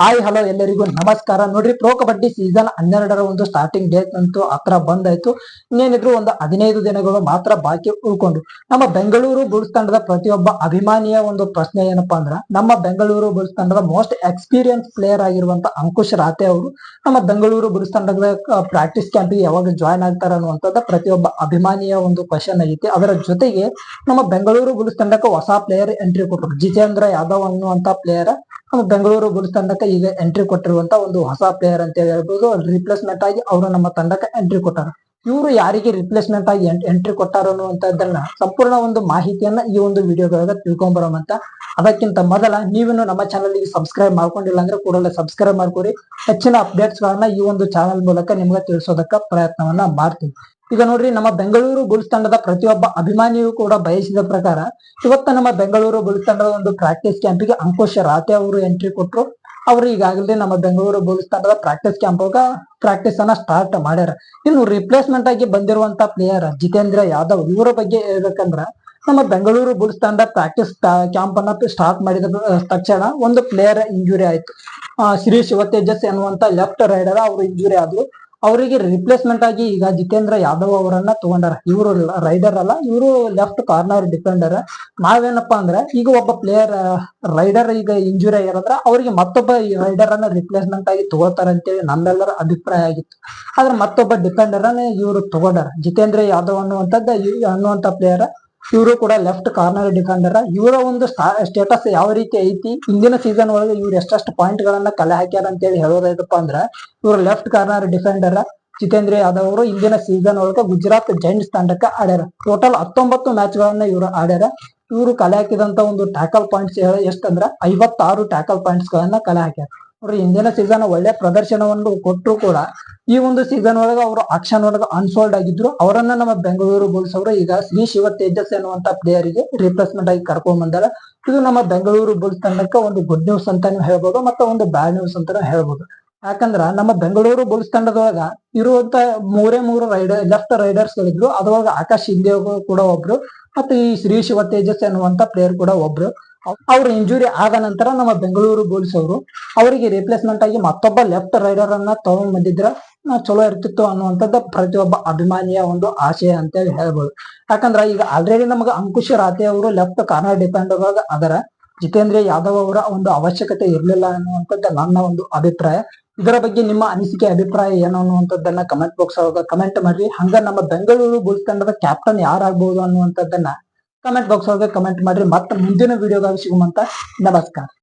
Hi hello ಎಲ್ಲರಿಗೂ ನಮಸ್ಕಾರ. ನೋಡ್ರಿ ಪ್ರೋ ಕಬಡ್ಡಿ ಸೀಸನ್ ಹನ್ನೆರಡರ ಒಂದು ಸ್ಟಾರ್ಟಿಂಗ್ ಡೇಟ್ ಅಂತೂ ಹತ್ರ ಬಂದಾಯ್ತು. ಇನ್ನೇನಿದ್ರು ಒಂದು ಹದಿನೈದು ದಿನಗಳು ಮಾತ್ರ ಬಾಕಿ ಉಳ್ಕೊಂಡು ನಮ್ಮ ಬೆಂಗಳೂರು ಬುಲ್ಸ್ ತಂಡದ ಪ್ರತಿಯೊಬ್ಬ ಅಭಿಮಾನಿಯ ಒಂದು ಪ್ರಶ್ನೆ ಏನಪ್ಪಾ ಅಂದ್ರ, ನಮ್ಮ ಬೆಂಗಳೂರು ಬುಲ್ಸ್ ತಂಡದ ಮೋಸ್ಟ್ ಎಕ್ಸ್ಪೀರಿಯನ್ಸ್ ಪ್ಲೇಯರ್ ಆಗಿರುವಂತ ಅಂಕುಶ್ ರಾತೆ ಅವರು, ನಮ್ಮ ಬೆಂಗಳೂರು ಬುಲ್ಸ್ ತಂಡದ ಪ್ರಾಕ್ಟೀಸ್ ಕ್ಯಾಂಪಿಗೆ ಯಾವಾಗ ಜಾಯ್ನ್ ಆಗ್ತಾರ ಅನ್ನುವಂಥದ್ದು ಪ್ರತಿಯೊಬ್ಬ ಅಭಿಮಾನಿಯ ಒಂದು ಕ್ವಶನ್ ಆಗೈತಿ ಅದರ ಜೊತೆಗೆ ನಮ್ಮ ಬೆಂಗಳೂರು ಬುಲ್ಸ್ ತಂಡಕ್ಕೆ ಹೊಸ ಪ್ಲೇಯರ್ ಎಂಟ್ರಿ ಕೊಟ್ಟರು ಜಿತೇಂದ್ರ ಯಾದವ್ ಅನ್ನುವಂತ ಪ್ಲೇಯರ್ ಬೆಂಗಳೂರು ಬುಲ್ಸ್ ತಂಡಕ್ಕೆ ಈಗ ಎಂಟ್ರಿ ಕೊಟ್ಟಿರುವಂತ ಒಂದು ಹೊಸ ಪ್ಲೇಯರ್ ಅಂತ ಹೇಳ್ಬೋದು. ರಿಪ್ಲೇಸ್ಮೆಂಟ್ ಆಗಿ ಅವರು ನಮ್ಮ ತಂಡಕ್ಕೆ ಎಂಟ್ರಿ ಕೊಟ್ಟಾರ. ಇವರು ಯಾರಿಗೆ ರಿಪ್ಲೇಸ್ಮೆಂಟ್ ಆಗಿ ಎಂಟ್ರಿ ಕೊಟ್ಟಾರ ಅನ್ನುವಂಥದ್ದನ್ನ ಸಂಪೂರ್ಣ ಒಂದು ಮಾಹಿತಿಯನ್ನ ಈ ಒಂದು ವಿಡಿಯೋದೊಳಗೆ ತಿಳ್ಕೊಂಬರೋಮಂತ ಅದಕ್ಕಿಂತ ಮೊದಲ ನೀವೇನು ನಮ್ಮ ಚಾನಲ್ಗೆ ಸಬ್ಸ್ಕ್ರೈಬ್ ಮಾಡ್ಕೊಂಡಿಲ್ಲ ಅಂದ್ರೆ ಕೂಡಲೇ ಸಬ್ಸ್ಕ್ರೈಬ್ ಮಾಡ್ಕೊರಿ ಹೆಚ್ಚಿನ ಅಪ್ಡೇಟ್ಸ್ ಗಳನ್ನ ಈ ಒಂದು ಚಾನಲ್ ಮೂಲಕ ನಿಮ್ಗೆ ತಿಳಿಸೋದಕ್ಕ ಪ್ರಯತ್ನವನ್ನ ಮಾಡ್ತೀವಿ ಈಗ ನೋಡ್ರಿ ನಮ್ಮ ಬೆಂಗಳೂರು ಬುಲ್ಸ್ ತಂಡದ ಪ್ರತಿಯೊಬ್ಬ ಅಭಿಮಾನಿಯು ಕೂಡ ಬಯಸಿದ ಪ್ರಕಾರ ಇವತ್ತ ನಮ್ಮ ಬೆಂಗಳೂರು ಬುಲ್ಸ್ ತಂಡದ ಒಂದು ಪ್ರಾಕ್ಟೀಸ್ ಕ್ಯಾಂಪಿಗೆ ಅಂಕುಶ್ ರಾತೆ ಅವರು ಎಂಟ್ರಿ ಕೊಟ್ಟರು ಅವರು ಈಗಾಗಲೇ ನಮ್ಮ ಬೆಂಗಳೂರು ಬುಲ್ಸ್ ತಂಡದ ಪ್ರಾಕ್ಟೀಸ್ ಕ್ಯಾಂಪ್ ಪ್ರಾಕ್ಟೀಸ್ ಅನ್ನ ಸ್ಟಾರ್ಟ್ ಮಾಡ್ಯಾರ. ಇನ್ನು ರಿಪ್ಲೇಸ್ಮೆಂಟ್ ಆಗಿ ಬಂದಿರುವಂತ ಪ್ಲೇಯರ್ ಜಿತೇಂದ್ರ ಯಾದವ್ ಇವರ ಬಗ್ಗೆ ಹೇಳ್ಬೇಕಂದ್ರ ನಮ್ಮ ಬೆಂಗಳೂರು ಬುಲ್ಸ್ ತಂಡ ಪ್ರಾಕ್ಟೀಸ್ ಕ್ಯಾಂಪ್ ಅನ್ನ ಸ್ಟಾರ್ಟ್ ಮಾಡಿದ ತಕ್ಷಣ ಒಂದು ಪ್ಲೇಯರ್ ಇಂಜುರಿ ಆಯ್ತು. ಶ್ರೀ ಶಿವತೇಜಸ್ ಎನ್ನುವಂತ ಲೆಫ್ಟ್ ರೈಡರ್ ಅವರು ಇಂಜುರಿ ಆದ್ರು. ಅವರಿಗೆ ರಿಪ್ಲೇಸ್ಮೆಂಟ್ ಆಗಿ ಈಗ ಜಿತೇಂದ್ರ ಯಾದವ್ ಅವರನ್ನ ತಗೊಂಡಾರ. ಇವರು ರೈಡರ್ ಅಲ್ಲ, ಇವರು ಲೆಫ್ಟ್ ಕಾರ್ನರ್ ಡಿಫೆಂಡರ್ ನಾವೇನಪ್ಪಾ ಅಂದ್ರೆ, ಈಗ ಒಬ್ಬ ಪ್ಲೇಯರ್ ರೈಡರ್ ಈಗ ಇಂಜುರಿ ಆಗಿರೋದ್ರ ಅವರಿಗೆ ಮತ್ತೊಬ್ಬ ರೈಡರ್ ಅನ್ನ ರಿಪ್ಲೇಸ್ಮೆಂಟ್ ಆಗಿ ತಗೋತಾರ ಅಂತೇಳಿ ನಮ್ಮೆಲ್ಲರ ಅಭಿಪ್ರಾಯ ಆಗಿತ್ತು. ಆದ್ರೆ ಮತ್ತೊಬ್ಬ ಡಿಫೆಂಡರ್ ಅನ್ನ ಇವರು ತಗೊಂಡಾರ. ಜಿತೇಂದ್ರ ಯಾದವ್ ಅನ್ನುವಂಥದ್ದು ಅನ್ನುವಂತ ಪ್ಲೇಯರ್ ಇವರು ಕೂಡ ಲೆಫ್ಟ್ ಕಾರ್ನರ್ ಡಿಫೆಂಡರ್ ಇವರ ಒಂದು ಸ್ಟೇಟಸ್ ಯಾವ ರೀತಿ ಐತಿ? ಇಂದಿನ ಸೀಸನ್ ಒಳಗೆ ಇವ್ರು ಎಷ್ಟೆಷ್ಟು ಪಾಯಿಂಟ್ ಗಳನ್ನ ಕಲೆ ಹಾಕ್ಯಾರ ಅಂತ ಹೇಳಿ ಹೇಳೋದಪ್ಪ ಅಂದ್ರ, ಇವರು left corner defender Jitendra Yadav ಅವರು ಇಂದಿನ ಸೀಸನ್ ಒಳಗೆ ಗುಜರಾತ್ ಜೈಂಟ್ಸ್ ತಂಡಕ್ಕೆ ಆಡ್ಯಾರ. ಟೋಟಲ್ ಹತ್ತೊಂಬತ್ತು ಮ್ಯಾಚ್ ಗಳನ್ನ ಇವರು ಆಡ್ಯಾರ. ಇವರು ಕಲೆ ಹಾಕಿದಂತ ಒಂದು ಟ್ಯಾಕಲ್ ಪಾಯಿಂಟ್ಸ್ ಎಷ್ಟಂದ್ರ, ಐವತ್ತಾರು ಟ್ಯಾಕಲ್ ಪಾಯಿಂಟ್ಸ್ ಗಳನ್ನ ಕಲೆ ಹಾಕ್ಯಾರ. ಅವ್ರು ಹಿಂದಿನ ಸೀಸನ್ ಒಳ್ಳೆ ಪ್ರದರ್ಶನವನ್ನು ಕೊಟ್ಟರು ಕೂಡ, ಈ ಒಂದು ಸೀಸನ್ ಒಳಗೆ ಅವರು ಆಕ್ಷನ್ ಒಳಗೆ ಅನ್ಸೋಲ್ಡ್ ಆಗಿದ್ರು. ಅವರನ್ನ ನಮ್ಮ ಬೆಂಗಳೂರು ಬುಲ್ಸ್ ಅವರು ಈಗ ಶ್ರೀ ಶಿವ ತೇಜಸ್ ಎನ್ನುವಂತ ಪ್ಲೇಯರ್ಗೆ ರಿಪ್ಲೇಸ್ಮೆಂಟ್ ಆಗಿ ಕರ್ಕೊಂಡ್ ಬಂದಾರ. ಇದು ನಮ್ಮ ಬೆಂಗಳೂರು ಬುಲ್ಸ್ ತಂಡಕ್ಕೆ ಒಂದು ಗುಡ್ ನ್ಯೂಸ್ ಅಂತಾನು ಹೇಳ್ಬೋದು, ಮತ್ತೆ ಒಂದು ಬ್ಯಾಡ್ ನ್ಯೂಸ್ ಅಂತಾನು ಹೇಳ್ಬೋದು. ಯಾಕಂದ್ರ ನಮ್ಮ ಬೆಂಗಳೂರು ಬುಲ್ಸ್ ತಂಡದೊಳಗ ಇರುವಂತ ಮೂರೇ ಮೂರು ರೈಡರ್ ಲೆಫ್ಟ್ ರೈಡರ್ಸ್ ಗಳಿದ್ರು, ಅದ್ರೊಳಗ ಆಕಾಶ್ ಹಿಂದೆ ಕೂಡ ಒಬ್ರು ಮತ್ತೆ ಈ ಶ್ರೀ ಶಿವ ತೇಜಸ್ ಎನ್ನುವಂತ ಪ್ಲೇಯರ್ ಕೂಡ ಒಬ್ರು. ಅವ್ರ ಇಂಜುರಿ ಆದ ನಂತರ ನಮ್ಮ ಬೆಂಗಳೂರು ಬುಲ್ಸ್ ಅವರು, ಅವರಿಗೆ ರಿಪ್ಲೇಸ್ಮೆಂಟ್ ಆಗಿ ಮತ್ತೊಬ್ಬ ಲೆಫ್ಟ್ ರೈಡರ್ ಅನ್ನ ತಗೊಂಡ್ ಬಂದಿದ್ರ ಚಲೋ ಇರ್ತಿತ್ತು ಅನ್ನುವಂಥದ್ದು ಪ್ರತಿಯೊಬ್ಬ ಅಭಿಮಾನಿಯ ಒಂದು ಆಶಯ ಅಂತೇಳಿ ಹೇಳ್ಬೋದು. ಯಾಕಂದ್ರ ಈಗ ಆಲ್ರೆಡಿ ನಮಗೆ ಅಂಕುಶ ರಾತೆ ಅವರು ಲೆಫ್ಟ್ ಕಾರ್ನರ್ ಡಿಪೆಂಡರ್ ಅದರ, ಜಿತೇಂದ್ರ ಯಾದವ್ ಅವರ ಒಂದು ಅವಶ್ಯಕತೆ ಇರಲಿಲ್ಲ ಅನ್ನುವಂಥದ್ದು ನನ್ನ ಒಂದು ಅಭಿಪ್ರಾಯ. ಇದರ ಬಗ್ಗೆ ನಿಮ್ಮ ಅನಿಸಿಕೆ, ಅಭಿಪ್ರಾಯ ಏನು ಅನ್ನುವಂಥದ್ದನ್ನ ಕಮೆಂಟ್ ಬಾಕ್ಸ್ ಒಳಗ ಕಮೆಂಟ್ ಮಾಡ್ರಿ. ಹಂಗ ನಮ್ಮ ಬೆಂಗಳೂರು ಬುಲ್ಸ್ ತಂಡದ ಕ್ಯಾಪ್ಟನ್ ಯಾರಾಗಬಹುದು ಅನ್ನುವಂಥದ್ದನ್ನ ಕಮೆಂಟ್ ಬಾಕ್ಸ್ ಒಳಗೆ ಕಮೆಂಟ್ ಮಾಡ್ರಿ. ಮತ್ತೆ ಮುಂದಿನ ವಿಡಿಯೋದಾಗ ಸಿಗುವಂತ ನಮಸ್ಕಾರ.